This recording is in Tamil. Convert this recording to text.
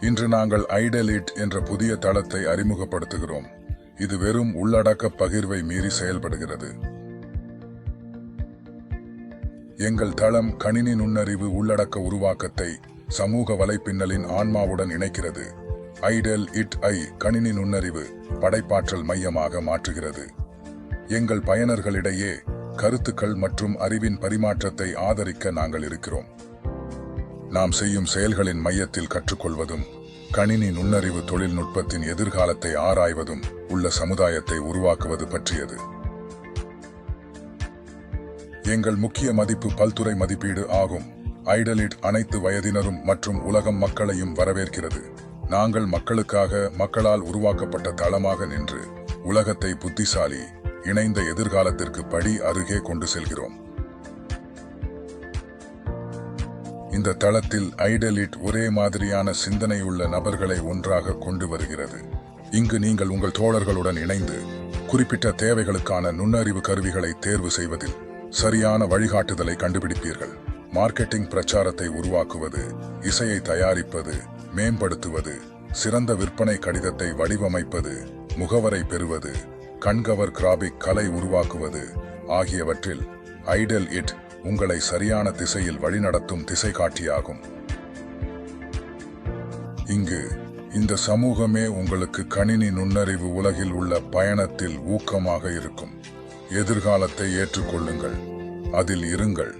இன்று நாங்கள் ஐடலிட் என்ற புதிய தளத்தை அறிமுகப்படுத்துகிறோம். இது வெறும் உள்ளடக்க பகிர்வை மீறி செயல்படுகிறது. எங்கள் தளம் கணினி நுண்ணறிவு உள்ளடக்க உருவாக்கத்தை சமூக வலைப்பின்னலின் ஆன்மாவுடன் இணைக்கிறது. ஐடெல் இட் ஐ கணினி நுண்ணறிவு படைப்பாற்றல் மையமாக மாற்றுகிறது. எங்கள் பயனர்களிடையே கருத்துக்கள் மற்றும் அறிவின் பரிமாற்றத்தை ஆதரிக்க நாங்கள் இருக்கிறோம். நாம் செய்யும் செயல்களின் மையத்தில் கற்றுக்கொள்வதும் கணினி நுண்ணறிவு தொழில்நுட்பத்தின் எதிர்காலத்தை ஆராய்வதும் உள்ள சமுதாயத்தை உருவாக்குவது பற்றியது. எங்கள் முக்கிய மதிப்பு பல்துறை மதிப்பீடு ஆகும். ஐடலிட் அனைத்து வயதினரும் மற்றும் உலகம் மக்களையும் வரவேற்கிறது. நாங்கள் மக்களுக்காக மக்களால் உருவாக்கப்பட்ட தளமாக நின்று உலகத்தை புத்திசாலி இணைந்த எதிர்காலத்திற்கு படி அருகே கொண்டு செல்கிறோம். இந்த தளத்தில் ஐடலிட் ஒரே மாதிரியான சிந்தனையுள்ள நபர்களை ஒன்றாக கொண்டு வருகிறது. இங்கு நீங்கள் உங்கள் தோழர்களுடன் இணைந்து குறிப்பிட்ட தேவைகளுக்கான நுண்ணறிவு கருவிகளை தேர்வு செய்வதில் சரியான வழிகாட்டுதலை கண்டுபிடிப்பீர்கள். மார்க்கெட்டிங் பிரச்சாரத்தை உருவாக்குவது இசையை தயாரிப்பது மேம்படுத்துவது சிறந்த விற்பனை கடிதத்தை வடிவமைப்பது முகவரை பெறுவது கண்கவர் கிராபிக் கலை உருவாக்குவது ஆகியவற்றில் ஐடல் இட் உங்களை சரியான திசையில் வழிநடத்தும் திசை காட்டியாகும் இங்கு இந்த சமூகமே உங்களுக்கு கணினி நுண்ணறிவு உலகில் உள்ள பயணத்தில் ஊக்கமாக இருக்கும். எதிர்காலத்தை ஏற்றுக்கொள்ளுங்கள். அதில் இருங்கள்.